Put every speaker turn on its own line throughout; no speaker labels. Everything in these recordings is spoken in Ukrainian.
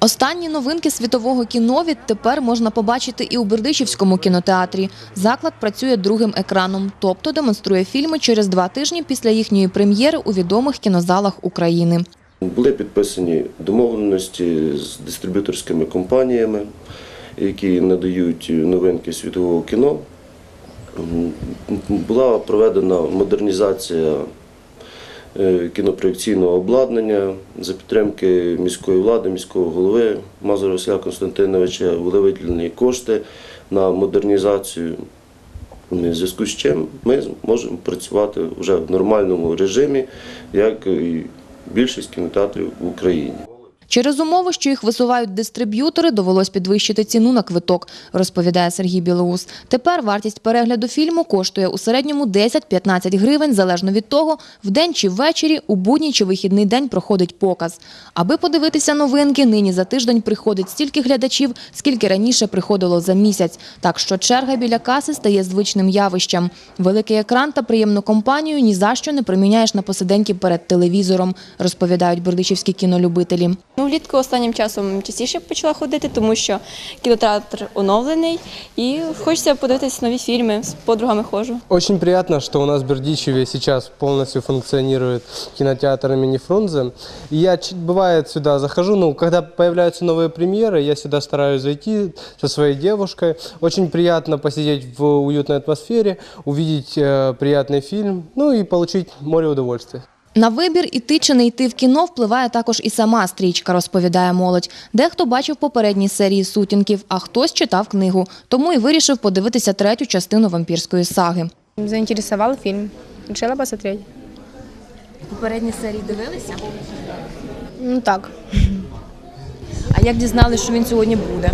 Останні новинки світового кіно відтепер можна побачити і у Бердичівському кінотеатрі. Заклад працює другим екраном, тобто демонструє фільми через два тижні після їхньої прем'єри у відомих кінозалах України.
Були підписані домовленості з дистриб'юторськими компаніями, які надають новинки світового кіно. Була проведена модернізація кінопроєкційного обладнання за підтримки міської влади, міського голови Мазура Василя Константиновича були виділені кошти на модернізацію. В зв'язку з чим ми можемо працювати вже в нормальному режимі, як і більшість кінотеатрів в Україні.
Через умови, що їх висувають дистриб'ютори, довелось підвищити ціну на квиток, розповідає Сергій Білоус. Тепер вартість перегляду фільму коштує у середньому 10-15 гривень, залежно від того, вдень чи ввечері, у будній чи вихідний день проходить показ. Аби подивитися новинки, нині за тиждень приходить стільки глядачів, скільки раніше приходило за місяць. Так що черга біля каси стає звичним явищем. Великий екран та приємну компанію ні за що не приміняєш на посиденьки перед телевізором, розповідають бердичівські кінолюбителі.
Ну, влітку останнім часом частіше почала ходити, тому що кінотеатр оновлений і хочеться подивитися нові фільми. З подругами ходжу.
Очень приятно, что у нас в Бердичеве сейчас полностью функционирует кинотеатр имени Фрунзе. И я ч- бывает сюда захожу, ну, когда появляются новые премьеры, я сюда стараюсь зайти со своей девушкой. Очень приятно посидеть в уютной атмосфере, увидеть э, приятный фильм, ну и получить море удовольствия.
На вибір іти чи не йти в кіно впливає також і сама стрічка, розповідає молодь. Дехто бачив попередні серії сутінків, а хтось читав книгу, тому і вирішив подивитися третю частину вампірської саги.
Заинтересовал фильм. Решила посмотреть.
Попередні серії дивилися?
Ну так.
А як дізналися, що він сьогодні буде?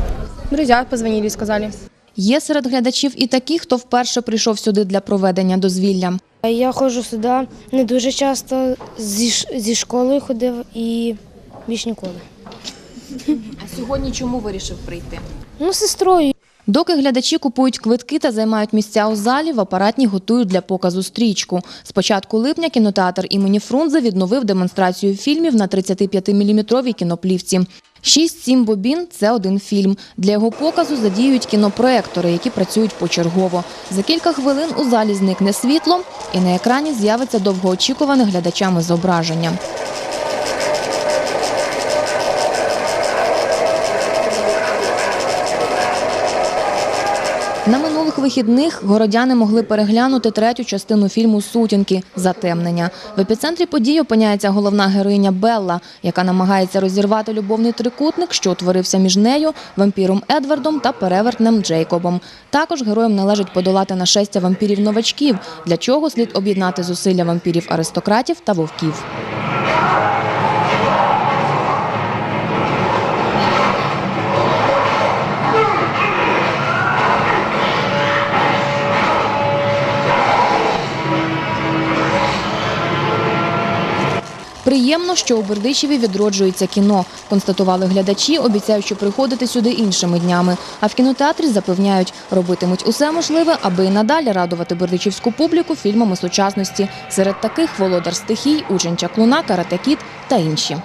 Друзья позвонили, сказали.
Є серед глядачів і такі, хто вперше прийшов сюди для проведення дозвілля.
Я ходжу сюди не дуже часто. Зі, зі школою ходив і більш ніколи.
А сьогодні чому вирішив прийти?
Ну, сестрою.
Доки глядачі купують квитки та займають місця у залі, в апаратні готують для показу стрічку. З початку липня кінотеатр імені Фрунзе відновив демонстрацію фільмів на 35-мм кіноплівці. 6-7 бобін – це один фільм. Для його показу задіюють кінопроектори, які працюють почергово. За кілька хвилин у залі зникне світло, і на екрані з'явиться довгоочікуване глядачами зображення. На минулих вихідних городяни могли переглянути третю частину фільму Сутінки Затемнення. В епіцентрі подій опиняється головна героїня Белла, яка намагається розірвати любовний трикутник, що утворився між нею, вампіром Едвардом та перевертнем Джейкобом. Також героям належить подолати нашестя вампірів-новачків, для чого слід об'єднати зусилля вампірів-аристократів та вовків. Приємно, що у Бердичеві відроджується кіно, констатували глядачі, обіцяючи приходити сюди іншими днями. А в кінотеатрі запевняють, робитимуть усе можливе, аби і надалі радувати бердичівську публіку фільмами сучасності. Серед таких володар стихій, учень чаклуна, каратекіт та інші.